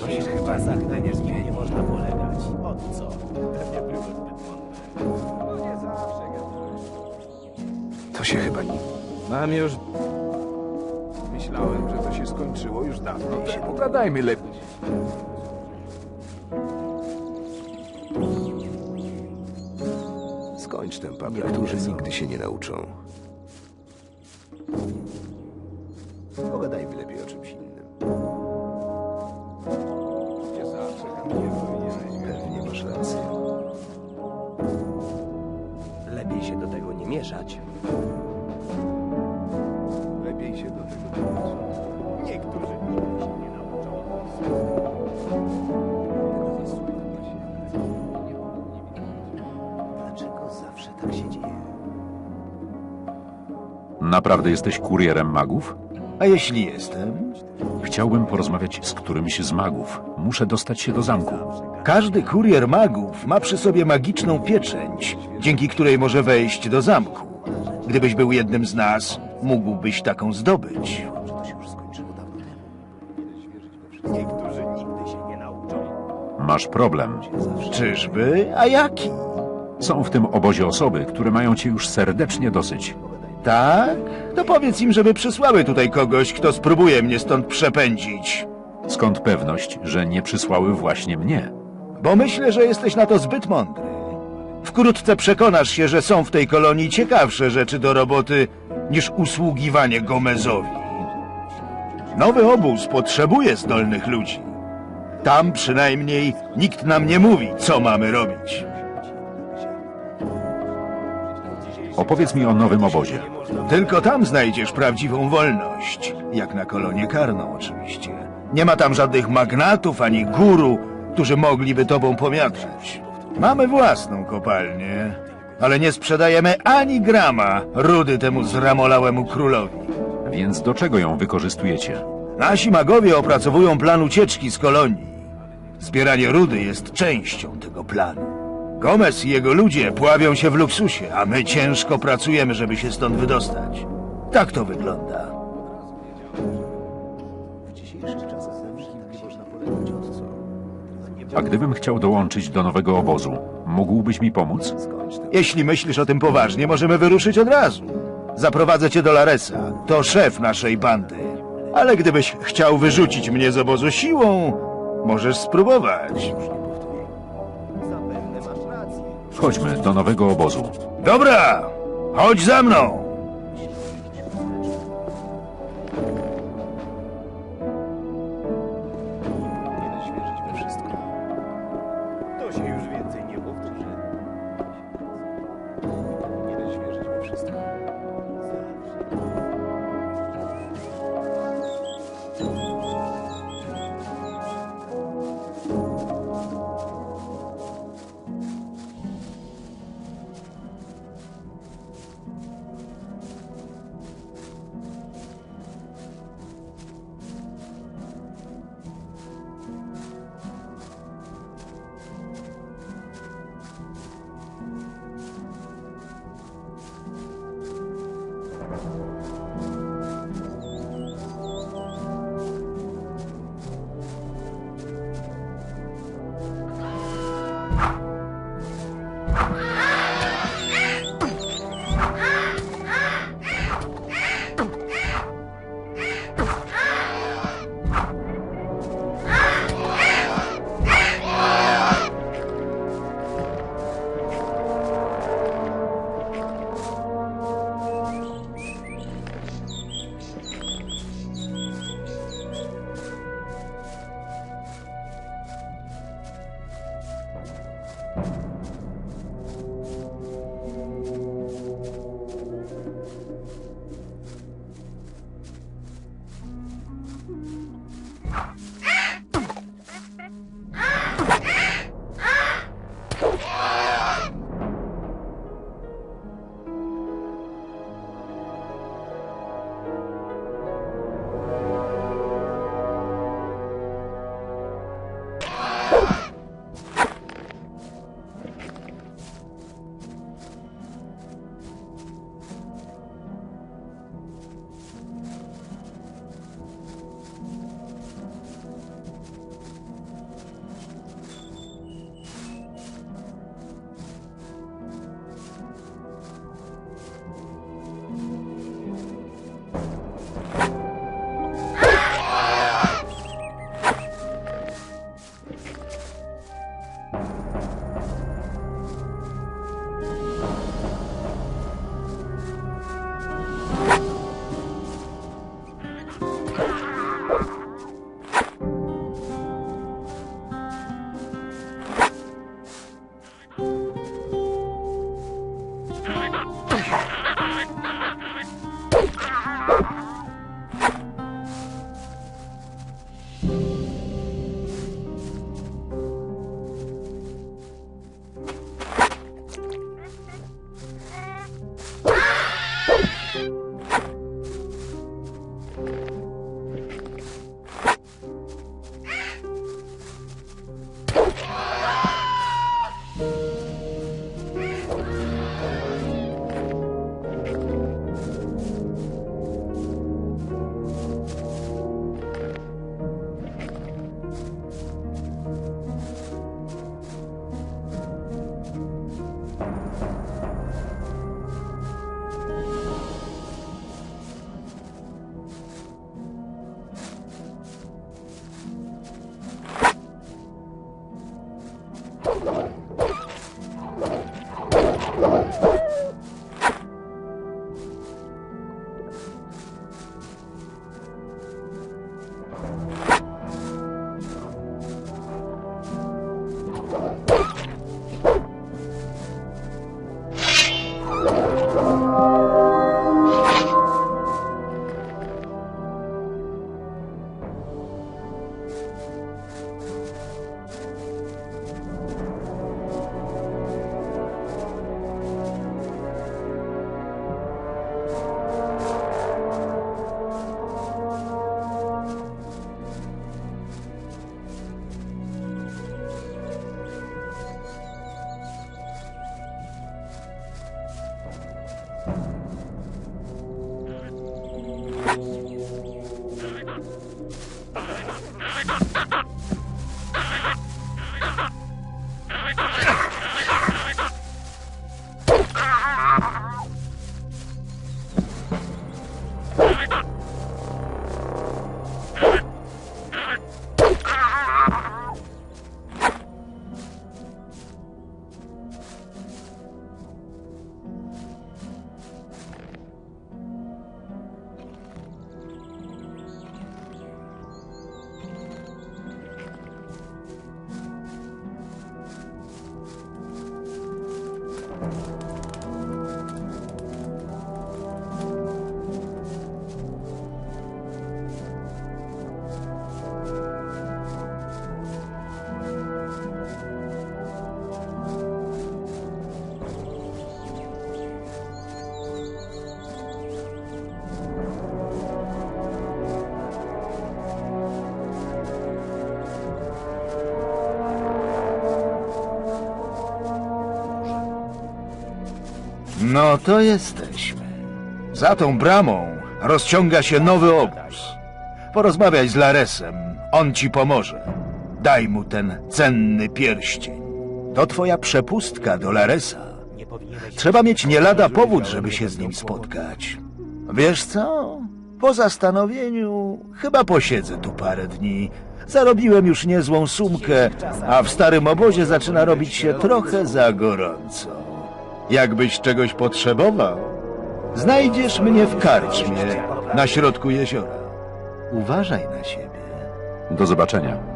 To się chyba zachniesz, mnie nie można polegać. Od co? Pewnie było zbyt mądre. No nie zawsze To się chyba nie... Mam już... Myślałem, że to się skończyło już dawno. Się pogadajmy lepiej. Skończ ten papież. Niektórzy nigdy się nie nauczą. Mieszać. Lepiej się do tego nauczyć. Niektórzy nigdy się nie nauczą. Dlaczego zawsze tak się dzieje? Naprawdę jesteś kurierem magów? A jeśli jestem? Chciałbym porozmawiać z którymś z magów. Muszę dostać się do zamku. Każdy kurier magów ma przy sobie magiczną pieczęć, dzięki której może wejść do zamku. Gdybyś był jednym z nas, mógłbyś taką zdobyć. Masz problem. Czyżby? A jaki? Są w tym obozie osoby, które mają cię już serdecznie dosyć. Tak? To powiedz im, żeby przysłały tutaj kogoś, kto spróbuje mnie stąd przepędzić. Skąd pewność, że nie przysłały właśnie mnie? Bo myślę, że jesteś na to zbyt mądry. Wkrótce przekonasz się, że są w tej kolonii ciekawsze rzeczy do roboty niż usługiwanie Gomezowi. Nowy obóz potrzebuje zdolnych ludzi. Tam przynajmniej nikt nam nie mówi, co mamy robić. Opowiedz mi o nowym obozie. Tylko tam znajdziesz prawdziwą wolność. Jak na kolonię karną, oczywiście. Nie ma tam żadnych magnatów ani guru, którzy mogliby tobą pomiatać. Mamy własną kopalnię, ale nie sprzedajemy ani grama rudy temu zramolałemu królowi. Więc do czego ją wykorzystujecie? Nasi magowie opracowują plan ucieczki z kolonii. Zbieranie rudy jest częścią tego planu. Gomez i jego ludzie pławią się w luksusie, a my ciężko pracujemy, żeby się stąd wydostać. Tak to wygląda. W dzisiejszych czasach A gdybym chciał dołączyć do nowego obozu, mógłbyś mi pomóc? Jeśli myślisz o tym poważnie, możemy wyruszyć od razu. Zaprowadzę cię do Laresa. To szef naszej bandy. Ale gdybyś chciał wyrzucić mnie z obozu siłą, możesz spróbować. Zapewne masz rację. Chodźmy do nowego obozu. Dobra, chodź za mną. No to jesteśmy. Za tą bramą rozciąga się nowy obóz. Porozmawiaj z Laresem, on ci pomoże. Daj mu ten cenny pierścień. To twoja przepustka do Laresa. Trzeba mieć nie lada powód, żeby się z nim spotkać. Wiesz co? Po zastanowieniu chyba posiedzę tu parę dni. Zarobiłem już niezłą sumkę, a w starym obozie zaczyna robić się trochę za gorąco. Jakbyś czegoś potrzebował, znajdziesz mnie w karczmie na środku jeziora. Uważaj na siebie. Do zobaczenia.